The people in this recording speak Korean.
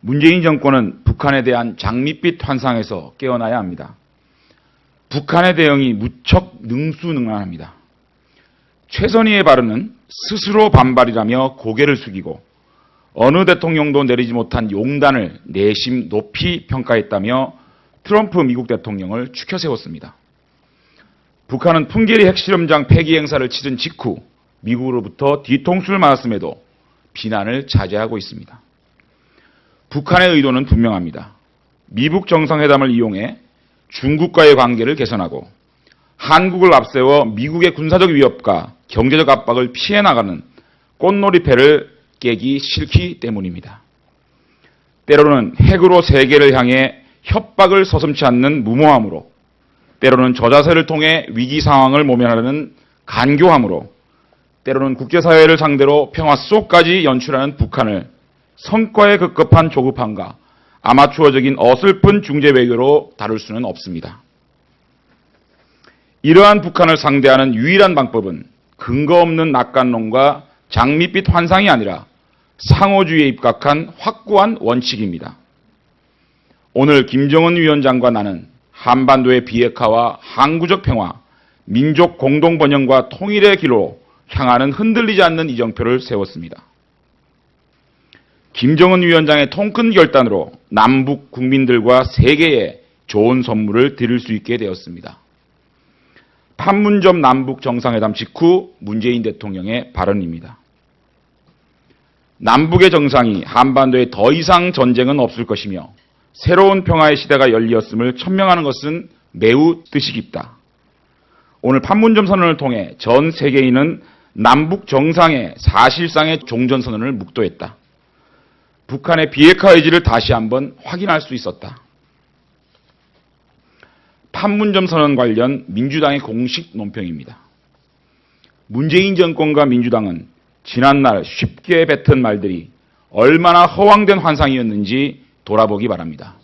문재인 정권은 북한에 대한 장밋빛 환상에서 깨어나야 합니다. 북한의 대응이 무척 능수능란합니다. 최선희의 발언은 스스로 반발이라며 고개를 숙이고 어느 대통령도 내리지 못한 용단을 내심 높이 평가했다며 트럼프 미국 대통령을 추켜 세웠습니다. 북한은 풍계리 핵실험장 폐기 행사를 치른 직후 미국으로부터 뒤통수를 맞았음에도 비난을 자제하고 있습니다. 북한의 의도는 분명합니다. 미북 정상회담을 이용해 중국과의 관계를 개선하고 한국을 앞세워 미국의 군사적 위협과 경제적 압박을 피해 나가는 꽃놀이패를 깨기 싫기 때문입니다. 때로는 핵으로 세계를 향해 협박을 서슴치 않는 무모함으로 때로는 저자세를 통해 위기 상황을 모면하려는 간교함으로 때로는 국제사회를 상대로 평화 속까지 연출하는 북한을 성과에 급급한 조급함과 아마추어적인 어설픈 중재 외교로 다룰 수는 없습니다. 이러한 북한을 상대하는 유일한 방법은 근거 없는 낙관론과 장밋빛 환상이 아니라 상호주의에 입각한 확고한 원칙입니다. 오늘 김정은 위원장과 나는 한반도의 비핵화와 항구적 평화, 민족 공동 번영과 통일의 길로 향하는 흔들리지 않는 이정표를 세웠습니다. 김정은 위원장의 통큰 결단으로 남북 국민들과 세계에 좋은 선물을 드릴 수 있게 되었습니다. 판문점 남북 정상회담 직후 문재인 대통령의 발언입니다. 남북의 정상이 한반도에 더 이상 전쟁은 없을 것이며 새로운 평화의 시대가 열리었음을 천명하는 것은 매우 뜻이 깊다. 오늘 판문점 선언을 통해 전 세계인은 남북 정상의 사실상의 종전선언을 묵도했다. 북한의 비핵화 의지를 다시 한번 확인할 수 있었다. 판문점 선언 관련 민주당의 공식 논평입니다. 문재인 정권과 민주당은 지난날 쉽게 뱉은 말들이 얼마나 허황된 환상이었는지 돌아보기 바랍니다.